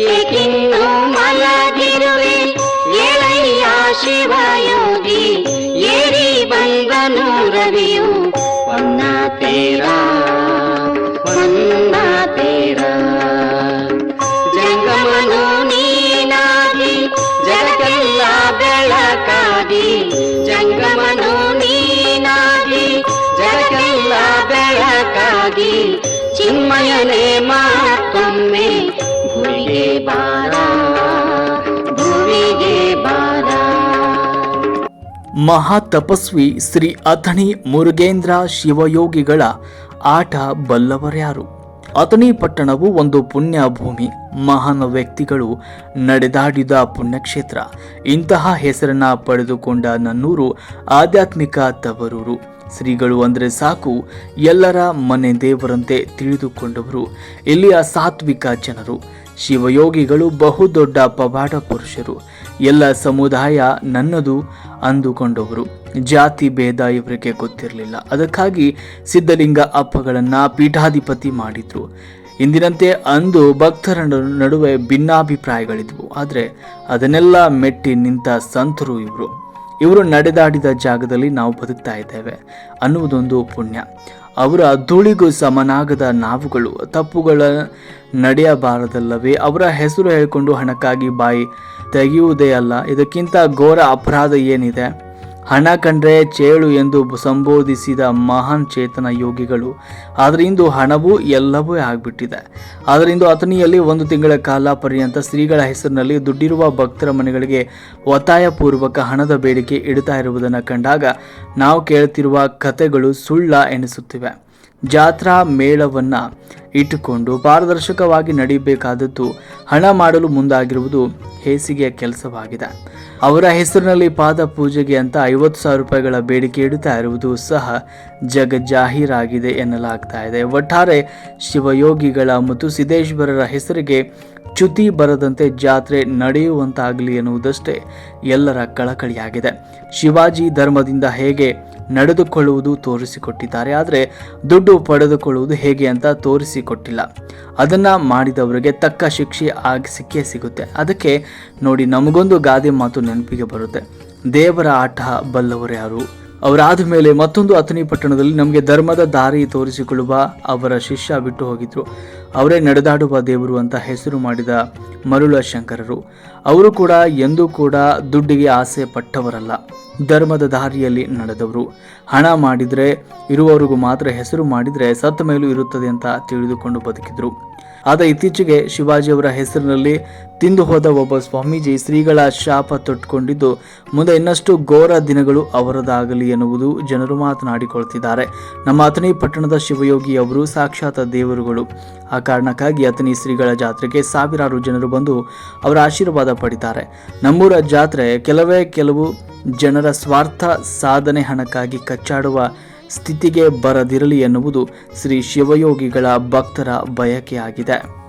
ಕಿಂತು ಮಲಗಿರುವೆ ಎಳೆಯ ಶಿವಯೋಗಿ ಏರಿ ಬಂದನು ರವಿಯು ಒನ್ನ ತೇರ ಒನ್ನ ತೇರ ಜಂಗಮನು ನೀನಾಗಿ ಜಗಕ್ಕೆಲ್ಲ ಬೆಳಕಾಗಿ ಜಂಗಮನು ನೀನಾಗಿ ಜಗಕ್ಕೆಲ್ಲ ಬೆಳಕಾಗಿ ಚಿನ್ಮಯನೇ ಮಹಾ ತಪಸ್ವಿ ಶ್ರೀ ಅಥಣಿ ಮುರುಗೇಂದ್ರ ಶಿವಯೋಗಿಗಳ ಆಟ ಬಲ್ಲವರ್ಯಾರು. ಅಥಣಿ ಪಟ್ಟಣವು ಒಂದು ಪುಣ್ಯ ಭೂಮಿ ಮಹಾನ್ ವ್ಯಕ್ತಿಗಳು ನಡೆದಾಡಿದ ಪುಣ್ಯಕ್ಷೇತ್ರ. ಇಂತಹ ಹೆಸರನ್ನ ಪಡೆದುಕೊಂಡ ನನ್ನೂರು ಆಧ್ಯಾತ್ಮಿಕ ತವರೂರು. ಶ್ರೀಗಳು ಅಂದರೆ ಸಾಕು, ಎಲ್ಲರ ಮನೆ ದೇವರಂತೆ ತಿಳಿದುಕೊಂಡವರು. ಇಲ್ಲಿಯ ಸಾತ್ವಿಕ ಜನರು. ಶಿವಯೋಗಿಗಳು ಬಹುದೊಡ್ಡ ಪವಾಡ ಪುರುಷರು. ಎಲ್ಲ ಸಮುದಾಯ ನನ್ನದು ಅಂದುಕೊಂಡವರು. ಜಾತಿ ಭೇದ ಇವರಿಗೆ ಗೊತ್ತಿರಲಿಲ್ಲ. ಅದಕ್ಕಾಗಿ ಸಿದ್ಧಲಿಂಗ ಅಪ್ಪಗಳನ್ನು ಪೀಠಾಧಿಪತಿ ಮಾಡಿದರು. ಇಂದಿನಂತೆ ಅಂದು ಭಕ್ತರ ನಡು- ನಡುವೆ ಭಿನ್ನಾಭಿಪ್ರಾಯಗಳಿದ್ವು. ಆದರೆ ಅದನ್ನೆಲ್ಲ ಮೆಟ್ಟಿ ನಿಂತ ಸಂತರು ಇವರು. ಇವರು ನಡೆದಾಡಿದ ಜಾಗದಲ್ಲಿ ನಾವು ಬದುಕ್ತಾ ಇದ್ದೇವೆ ಅನ್ನುವುದೊಂದು ಪುಣ್ಯ. ಅವರ ಧೂಳಿಗೂ ಸಮನಾಗದ ನಾವುಗಳು ತಪ್ಪುಗಳ ನಡೆಯಬಾರದಲ್ಲವೇ? ಅವರ ಹೆಸರು ಹೇಳಿಕೊಂಡು ಹಣಕ್ಕಾಗಿ ಬಾಯಿ ತೆಗೆಯುವುದೇ ಅಲ್ಲ. ಇದಕ್ಕಿಂತ ಘೋರ ಅಪರಾಧ ಏನಿದೆ? ಹಣ ಕಂಡ್ರೆ ಚೇಳು ಎಂದು ಸಂಬೋಧಿಸಿದ ಮಹಾನ್ ಚೇತನ ಯೋಗಿಗಳು. ಆದರೆ ಇಂದು ಹಣವೂ ಎಲ್ಲವೂ ಆಗಿಬಿಟ್ಟಿದೆ. ಆದರೆ ಇಂದು ಅಥಣಿಯಲ್ಲಿ ಒಂದು ತಿಂಗಳ ಕಾಲ ಪರ್ಯಂತ ಶ್ರೀಗಳ ಹೆಸರಿನಲ್ಲಿ ದುಡ್ಡಿರುವ ಭಕ್ತರ ಮನೆಗಳಿಗೆ ಒತ್ತಾಯಪೂರ್ವಕ ಹಣದ ಬೇಡಿಕೆ ಇಡ್ತಾ ಇರುವುದನ್ನು ಕಂಡಾಗ ನಾವು ಕೇಳ್ತಿರುವ ಕಥೆಗಳು ಸುಳ್ಳ ಎನಿಸುತ್ತಿವೆ. ಜಾತ್ರಾ ಮೇಳವನ್ನ ಇಟ್ಟುಕೊಂಡು ಪಾರದರ್ಶಕವಾಗಿ ನಡೀಬೇಕಾದದ್ದು ಹಣ ಮಾಡಲು ಮುಂದಾಗಿರುವುದು ಹೇಸಿಗೆಯ ಕೆಲಸವಾಗಿದೆ. ಅವರ ಹೆಸರಿನಲ್ಲಿ ಪಾದ ಪೂಜೆಗೆ ಅಂತ ಐವತ್ತು ಸಾವಿರ ರೂಪಾಯಿಗಳ ಬೇಡಿಕೆ ಇಡುತ್ತಾ ಇರುವುದು ಸಹ ಜಗಜಾಹೀರಾಗಿದೆ ಎನ್ನಲಾಗ್ತಾ ಇದೆ. ಒಟ್ಟಾರೆ ಶಿವಯೋಗಿಗಳ ಮತ್ತು ಸಿದ್ದೇಶ್ವರರ ಹೆಸರಿಗೆ ಚ್ಯುತಿ ಬರದಂತೆ ಜಾತ್ರೆ ನಡೆಯುವಂತಾಗಲಿ ಎನ್ನುವುದಷ್ಟೇ ಎಲ್ಲರ ಕಳಕಳಿಯಾಗಿದೆ. ಶಿವಾಜಿ ಧರ್ಮದಿಂದ ಹೇಗೆ ನಡೆದುಕೊಳ್ಳುವುದು ತೋರಿಸಿಕೊಟ್ಟಿದ್ದಾರೆ. ಆದರೆ ದುಡ್ಡು ಪಡೆದುಕೊಳ್ಳುವುದು ಹೇಗೆ ಅಂತ ತೋರಿಸಿಕೊಟ್ಟಿಲ್ಲ. ಅದನ್ನ ಮಾಡಿದವರಿಗೆ ತಕ್ಕ ಶಿಕ್ಷೆ ಆಗಿ ಸಿಕ್ಕೇ ಸಿಗುತ್ತೆ. ಅದಕ್ಕೆ ನೋಡಿ ನಮಗೊಂದು ಗಾದೆ ಮಾತು ನೆನಪಿಗೆ ಬರುತ್ತೆ. ದೇವರ ಆಟ ಬಲ್ಲವರು ಯಾರು? ಅವರಾದ ಮೇಲೆ ಮತ್ತೊಂದು ಅಥಣಿ ಪಟ್ಟಣದಲ್ಲಿ ನಮಗೆ ಧರ್ಮದ ದಾರಿ ತೋರಿಸಿಕೊಳ್ಳುವ ಅವರ ಶಿಷ್ಯ ಬಿಟ್ಟು ಹೋಗಿದ್ರು. ಅವರೇ ನಡೆದಾಡುವ ದೇವರು ಅಂತ ಹೆಸರು ಮಾಡಿದ ಮರುಳ ಶಂಕರರು. ಅವರು ಕೂಡ ಎಂದೂ ಕೂಡ ದುಡ್ಡಿಗೆ ಆಸೆ ಪಟ್ಟವರಲ್ಲ. ಧರ್ಮದ ದಾರಿಯಲ್ಲಿ ನಡೆದವರು. ಹಣ ಮಾಡಿದರೆ, ಇರುವವರಿಗೂ ಮಾತ್ರ ಹೆಸರು ಮಾಡಿದರೆ ಸತ್ತ ಮೇಲೂ ಇರುತ್ತದೆ ಅಂತ ತಿಳಿದುಕೊಂಡು ಬದುಕಿದ್ರು. ಆದ ಇತ್ತೀಚೆಗೆ ಶಿವಾಜಿಯವರ ಹೆಸರಿನಲ್ಲಿ ತಿಂದು ಹೋದ ಒಬ್ಬ ಸ್ವಾಮೀಜಿ ಶ್ರೀಗಳ ಶಾಪ ತೊಟ್ಟುಕೊಂಡಿದ್ದು ಮುಂದೆ ಇನ್ನಷ್ಟು ಘೋರ ದಿನಗಳು ಅವರದಾಗಲಿ ಎನ್ನುವುದು ಜನರು ಮಾತನಾಡಿಕೊಳ್ತಿದ್ದಾರೆ. ನಮ್ಮ ಅತನಿ ಪಟ್ಟಣದ ಶಿವಯೋಗಿ ಅವರು ಸಾಕ್ಷಾತ್ ದೇವರುಗಳು. ಆ ಕಾರಣಕ್ಕಾಗಿ ಅತನಿ ಶ್ರೀಗಳ ಜಾತ್ರೆಗೆ ಸಾವಿರಾರು ಜನರು ಬಂದು ಅವರ ಆಶೀರ್ವಾದ ಪಡಿತಾರೆ. ನಮ್ಮೂರ ಜಾತ್ರೆ ಕೆಲವೇ ಕೆಲವು ಜನರ ಸ್ವಾರ್ಥ ಸಾಧನೆ ಹಣಕ್ಕಾಗಿ ಕಚ್ಚಾಡುವ ಸ್ಥಿತಿಗೆ ಬರದಿರಲಿ ಎನ್ನುವುದು ಶ್ರೀ ಶಿವಯೋಗಿಗಳ ಭಕ್ತರ ಬಯಕೆಯಾಗಿದೆ.